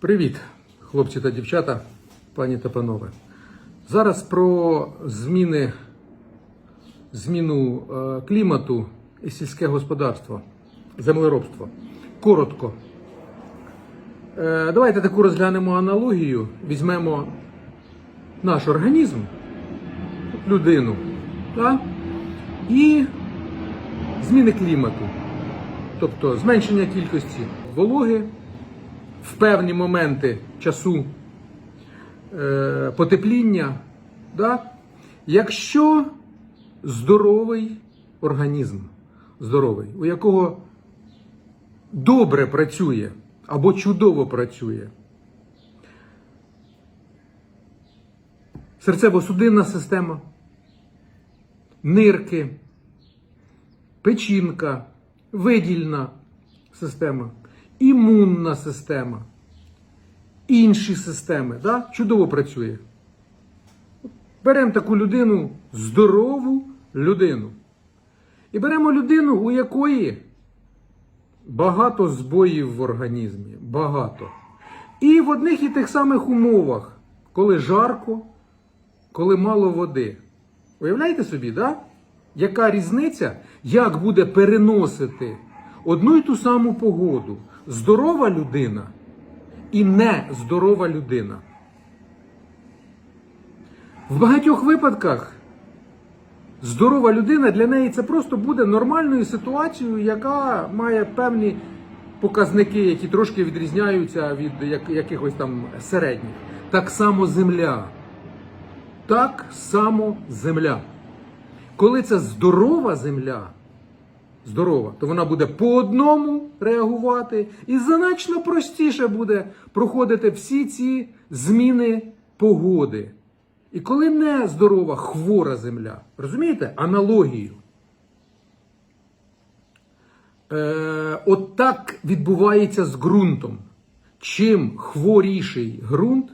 Привіт, хлопці та дівчата, пані та панове. Зараз про зміни, зміну е, клімату і сільське господарство, землеробство. Коротко. Е, давайте таку розглянемо аналогію. Візьмемо наш організм, людину, так? і зміни клімату. Тобто зменшення кількості вологи в певні моменти часу е, потепління. Да? Якщо здоровий організм, здоровий, у якого добре працює або чудово працює серцево-судинна система, нирки, печінка, видільна система, імунна система, інші системи. Да? Чудово працює. Беремо таку людину, здорову людину. І беремо людину, у якої багато збоїв в організмі. Багато. І в одних і тих самих умовах, коли жарко, коли мало води. Уявляєте собі, да? яка різниця, як буде переносити одну й ту саму погоду здорова людина і нездорова людина. В багатьох випадках здорова людина для неї це просто буде нормальною ситуацією, яка має певні показники, які трошки відрізняються від якихось там середніх. Так само земля. Так само земля. Коли це здорова земля, здорова, то вона буде по одному реагувати і значно простіше буде проходити всі ці зміни погоди. І коли не здорова, хвора земля, розумієте? Аналогію. Е, от так відбувається з ґрунтом. Чим хворіший ґрунт,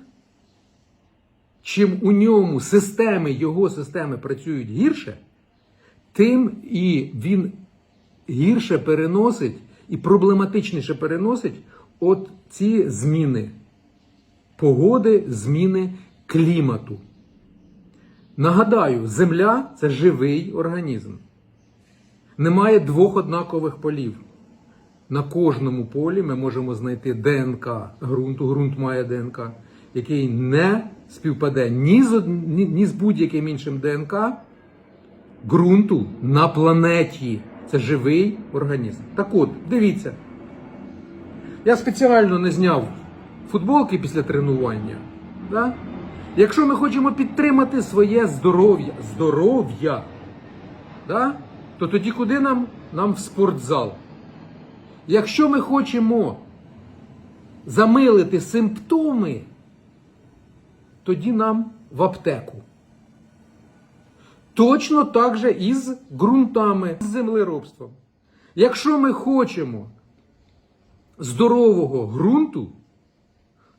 чим у ньому системи, його системи працюють гірше, тим і він гірше переносить і проблематичніше переносить от ці зміни погоди, зміни клімату. Нагадаю, Земля це живий організм. Немає двох однакових полів. На кожному полі ми можемо знайти ДНК ґрунту, ґрунт має ДНК, який не співпаде ні з, ні, ні з будь-яким іншим ДНК ґрунту на планеті. Це живий організм. Так от, дивіться. Я спеціально не зняв футболки після тренування. Да? Якщо ми хочемо підтримати своє здоров'я, здоров'я, да? то тоді куди нам? Нам в спортзал. Якщо ми хочемо замилити симптоми, тоді нам в аптеку. Точно так же і з ґрунтами, з землеробством. Якщо ми хочемо здорового ґрунту,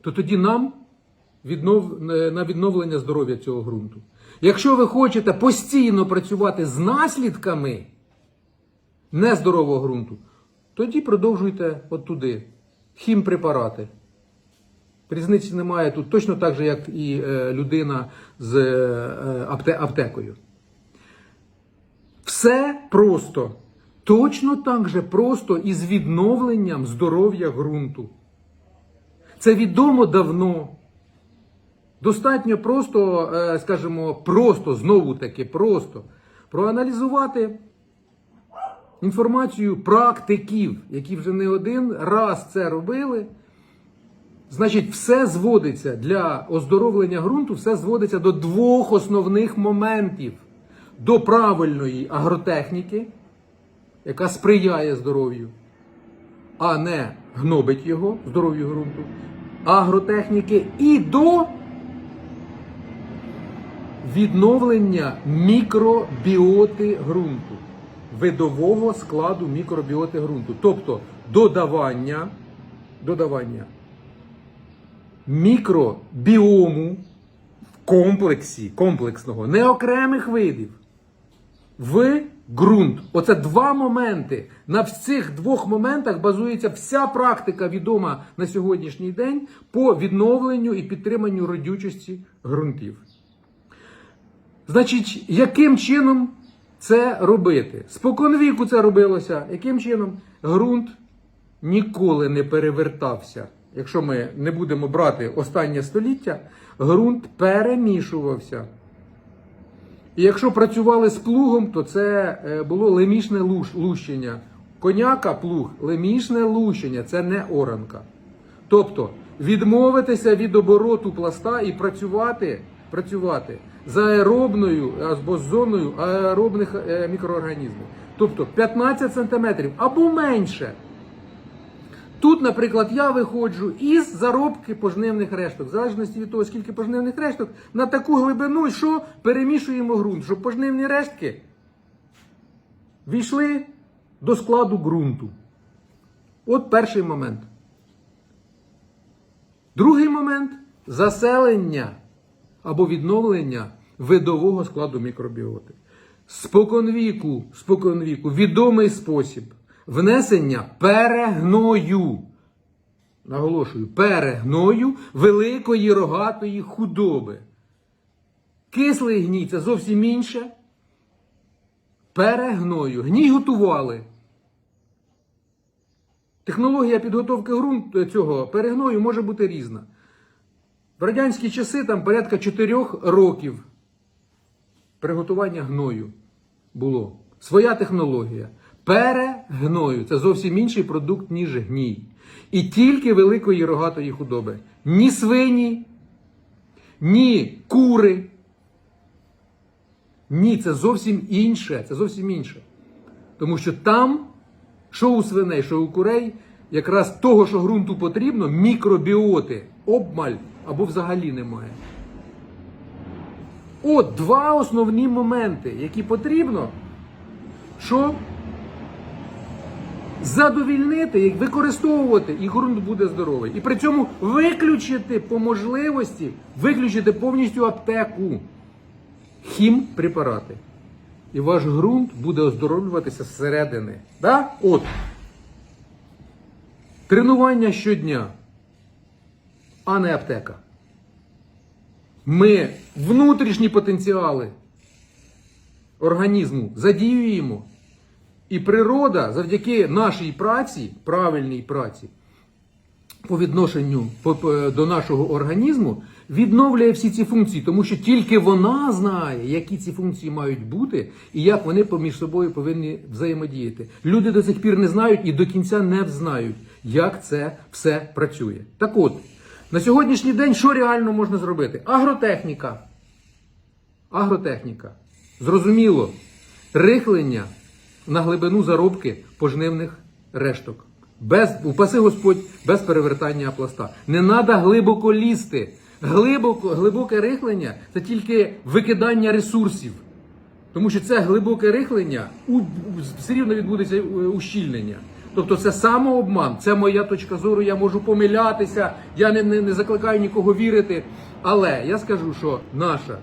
то тоді нам віднов... е, на відновлення здоров'я цього ґрунту. Якщо ви хочете постійно працювати з наслідками нездорового ґрунту, тоді продовжуйте от. Хімпрепарати. Різниці немає тут точно так же, як і е, людина з е, апте- аптекою. Все просто. Точно так же просто і з відновленням здоров'я ґрунту. Це відомо давно. Достатньо просто, е, скажімо, просто, знову таки, просто проаналізувати інформацію практиків, які вже не один раз це робили. Значить, все зводиться для оздоровлення ґрунту, все зводиться до двох основних моментів: до правильної агротехніки, яка сприяє здоров'ю, а не гнобить його, здоров'ю ґрунту, агротехніки, і до відновлення мікробіоти ґрунту, видового складу мікробіоти ґрунту, тобто додавання, додавання мікробіому в комплексі, комплексного, не окремих видів, в ґрунт. Оце два моменти. На цих двох моментах базується вся практика, відома на сьогоднішній день по відновленню і підтриманню родючості ґрунтів. Значить, яким чином це робити? Споконвіку це робилося. Яким чином? Ґрунт ніколи не перевертався. Якщо ми не будемо брати останнє століття, ґрунт перемішувався. І якщо працювали з плугом, то це е, було лемішне лущення. Коняка плуг, лемішне лущення, це не оранка. Тобто відмовитися від обороту пласта і працювати, працювати з аеробною або з зоною аеробних е, мікроорганізмів. Тобто 15 см або менше. Тут, наприклад, я виходжу із заробки пожнивних решток. В залежності від того, скільки пожнивних решток, на таку глибину, що перемішуємо ґрунт, щоб пожнивні рештки війшли до складу ґрунту. От перший момент. Другий момент заселення або відновлення видового складу мікробіоти. Споконвіку, споконвіку, відомий спосіб внесення перегною. Наголошую, перегною великої рогатої худоби. Кислий гній це зовсім інше. Перегною. Гній готували. Технологія підготовки ґрунту цього перегною може бути різна. В радянські часи там порядка 4 років приготування гною було. Своя технологія. Перегною це зовсім інший продукт, ніж гній. І тільки великої рогатої худоби. Ні свині, ні кури. Ні, це зовсім інше. Це зовсім інше. Тому що там, що у свиней, що у курей, якраз того, що ґрунту потрібно, мікробіоти, обмаль або взагалі немає. От два основні моменти, які потрібно, що задовільнити їх, використовувати, і ґрунт буде здоровий. І при цьому виключити по можливості, виключити повністю аптеку, хімпрепарати. І ваш ґрунт буде оздоровлюватися зсередини. Да? От. Тренування щодня, а не аптека. Ми внутрішні потенціали організму задіюємо. І природа завдяки нашій праці, правильній праці, по відношенню до нашого організму, відновлює всі ці функції, тому що тільки вона знає, які ці функції мають бути і як вони поміж собою повинні взаємодіяти. Люди до сих пір не знають і до кінця не знають, як це все працює. Так от, на сьогоднішній день що реально можна зробити? Агротехніка. Агротехніка. Зрозуміло, рихлення на глибину заробки пожнивних решток. Без, упаси Господь, без перевертання пласта. Не треба глибоко лізти. Глибоко, глибоке рихлення це тільки викидання ресурсів. Тому що це глибоке рихлення, у, все рівно відбудеться ущільнення. Тобто це самообман, це моя точка зору, я можу помилятися, я не, не, не закликаю нікого вірити. Але я скажу, що наша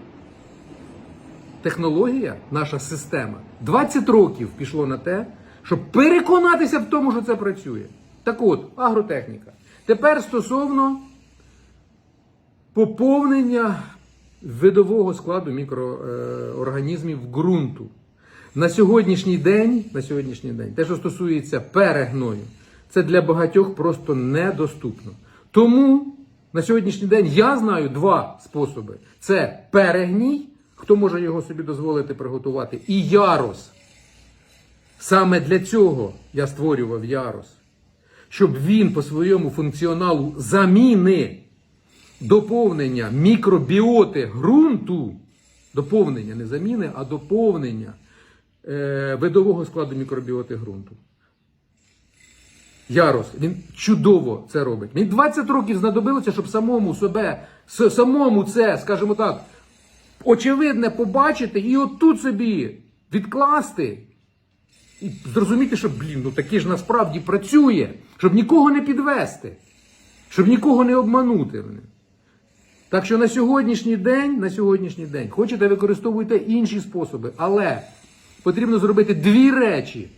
технологія, наша система 20 років пішло на те, щоб переконатися в тому, що це працює. Так от, агротехніка. Тепер стосовно поповнення видового складу мікроорганізмів ґрунту. На сьогоднішній день, на сьогоднішній день, те, що стосується перегною, це для багатьох просто недоступно. Тому на сьогоднішній день я знаю два способи: це перегній, хто може його собі дозволити приготувати, і ярос. Саме для цього я створював ярос, щоб він по своєму функціоналу заміни доповнення мікробіоти ґрунту, доповнення, не заміни, а доповнення е, видового складу мікробіоти ґрунту. Ярос, він чудово це робить. Він 20 років знадобилося, щоб самому себе, самому це, скажімо так, очевидне побачити і отут собі відкласти. І зрозуміти, що, блін, ну таки ж насправді працює, щоб нікого не підвести, щоб нікого не обманути. Так що на сьогоднішній день, на сьогоднішній день, хочете використовуйте інші способи, але потрібно зробити дві речі: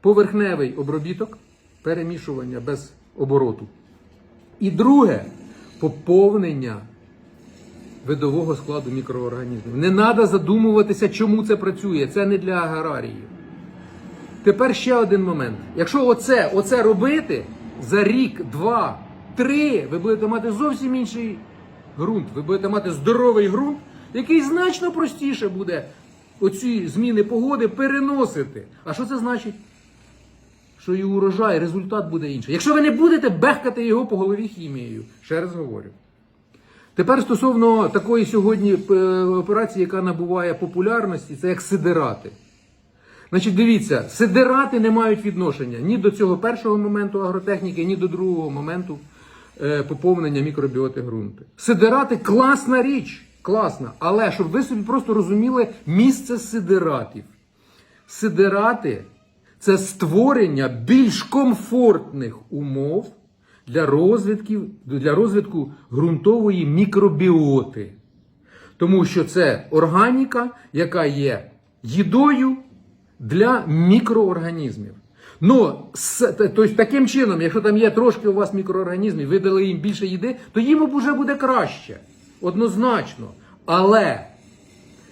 поверхневий обробіток, перемішування без обороту. І друге поповнення видового складу мікроорганізмів. Не треба задумуватися, чому це працює. Це не для аграрії. Тепер ще один момент. Якщо оце, оце робити за рік, два, три, ви будете мати зовсім інший ґрунт. Ви будете мати здоровий ґрунт, який значно простіше буде оці зміни погоди переносити. А що це значить? Що і урожай, результат буде інший. Якщо ви не будете бехкати його по голові хімією, ще раз говорю. Тепер стосовно такої сьогодні е, операції, яка набуває популярності, це як сидирати. Значить, дивіться, сидирати не мають відношення ні до цього першого моменту агротехніки, ні до другого моменту е, поповнення мікробіоти ґрунту. Сидирати класна річ, класна. Але щоб ви собі просто розуміли місце сидиратів. Сидирати це створення більш комфортних умов для розвитків, для розвитку ґрунтової мікробіоти. Тому що це органіка, яка є їдою для мікроорганізмів. Ну, тобто таким чином, якщо там є трошки у вас мікроорганізмів, ви дали їм більше їди, то їм вже буде краще. Однозначно. Але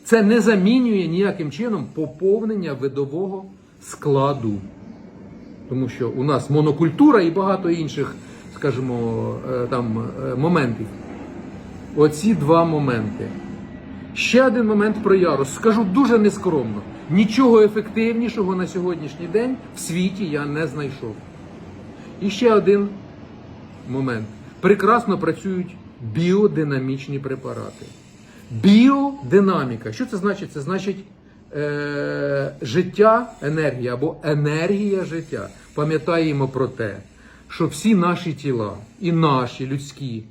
це не замінює ніяким чином поповнення видового складу. Тому що у нас монокультура і багато інших, скажімо, е, там е, моментів. Оці два моменти. Ще один момент про ярус. Скажу дуже нескромно. Нічого ефективнішого на сьогоднішній день в світі я не знайшов. І ще один момент. Прекрасно працюють біодинамічні препарати. Біодинаміка. Що це значить? Це значить е, життя, енергія або енергія життя. Пам'ятаємо про те, що всі наші тіла, і наші людські,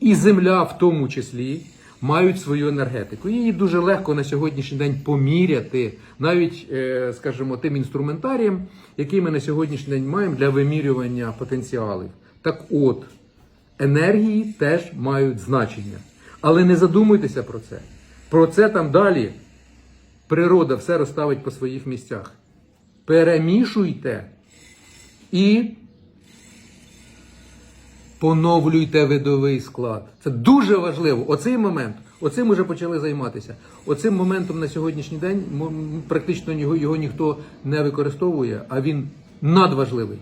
і земля в тому числі, мають свою енергетику. Її дуже легко на сьогоднішній день поміряти, навіть, е, скажімо, тим інструментарієм, який ми на сьогоднішній день маємо для вимірювання потенціалів. Так от, енергії теж мають значення. Але не задумуйтеся про це. Про це там далі природа все розставить по своїх місцях. Перемішуйте і поновлюйте видовий склад. Це дуже важливо. Оцей момент, оцим уже почали займатися. Оцим моментом на сьогоднішній день практично його, його ніхто не використовує, а він надважливий.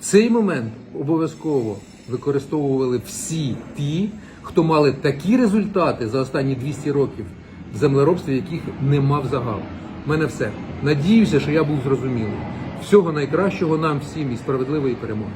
Цей момент обов'язково використовували всі ті, хто мали такі результати за останні 200 років в землеробстві, яких нема взагал. У мене все. Надіюся, що я був зрозумілий. Всього найкращого нам всім і справедливої перемоги.